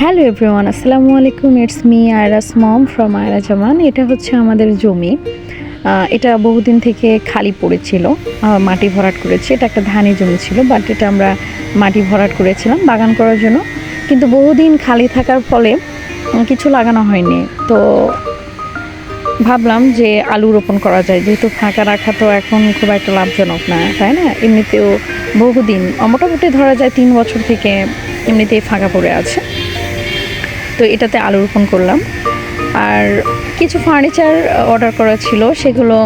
Hello everyone আসসালামু আলাইকুম it's me Ayra's mom from Ayra Zaman এটা হচ্ছে আমাদের জমি। এটা বহুদিন থেকে খালি পড়েছিল মাটি ভরাট করেছি। এটা একটা ধানি জমি ছিল বাট এটা আমরা মাটি ভরাট করেছিলাম বাগান করার জন্য। কিন্তু বহুদিন খালি থাকার ফলে কিছু লাগানো হয়নি। তো ভাবলাম যে আলু রোপণ করা যায়, যেহেতু ফাঁকা রাখা তো এখন খুব একটা লাভজনক না, তাই না? এমনিতেও বহুদিন, মোটামুটি ধরা যায় তিন বছর থেকে এমনিতেই ফাঁকা পড়ে আছে। তো এটাতে আলু রোপণ করলাম। আর কিছু ফার্নিচার অর্ডার করা ছিল। সেগুলো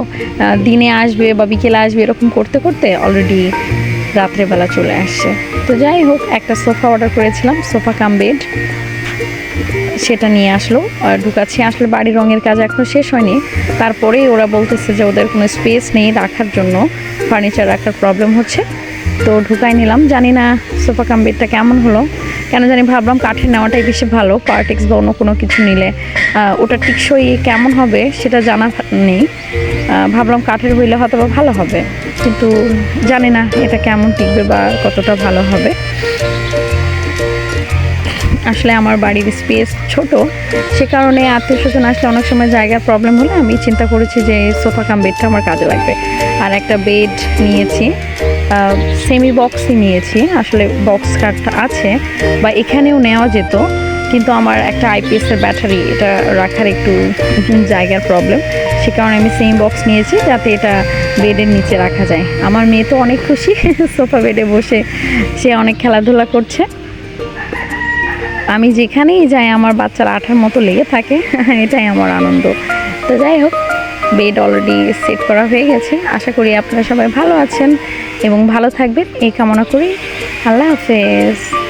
দিনে আসবে বা বিকেলে আসবে এরকম করতে করতে অলরেডি রাত্রেবেলা চলে আসছে। তো যাই হোক, একটা সোফা অর্ডার করেছিলাম সোফা কাম বেড সেটা নিয়ে আসলো, আর ঢুকাচ্ছি। আসলে বাড়ির রঙের কাজ এখনও শেষ হয়নি। তারপরেই ওরা বলতেছে যে ওদের কোনো স্পেস নেই রাখার জন্য। ফার্নিচার রাখার প্রবলেম হচ্ছে। তো ঢুকাই নিলাম। জানি না সোফা কাম বেডটা কেমন হলো। কেন জানি ভাবলাম কাঠের নেওয়াটাই বেশি ভালো, পার্টিক্স বা অন্য কোনো কিছু নিলে। ওটা টিকসই কেমন হবে সেটা জানা নেই। ভাবলাম কাঠের হইলে হয়তো বা ভালো হবে। কিন্তু জানি না এটা কেমন টিকবে বা কতটা ভালো হবে। আসলে আমার বাড়ির স্পেস ছোট, সে কারণে আত্মীয় স্বজন আসলে অনেক সময় জায়গার প্রবলেম হলে আমি চিন্তা করেছি যে সোফা কাম বেডটা আমার কাজে লাগবে। আর একটা বেড নিয়েছি সেমি বক্সই নিয়েছি, আসলে বক্স কাঠটা আছে, বা এখানেও নেওয়া যেত, কিন্তু আমার একটা আইপিএসের ব্যাটারি এটা রাখার একটু জায়গার প্রবলেম সে কারণে আমি সেম বক্স নিয়েছি যাতে এটা বেডের নিচে রাখা যায়। আমার মেয়ে তো অনেক খুশি সোফা বেডে বসে, সে অনেক খেলাধুলা করছে। আমি যেখানেই যাই, আমার বাচ্চার আঠার মতো লেগে থাকে, এটাই আমার আনন্দ। তো যাই হোক বেড অলরেডি সেট করা হয়ে গেছে। আশা করি আপনারা সবাই ভালো আছেন এবং ভালো থাকবেন। এই কামনা করি। আল্লাহ হাফেজ।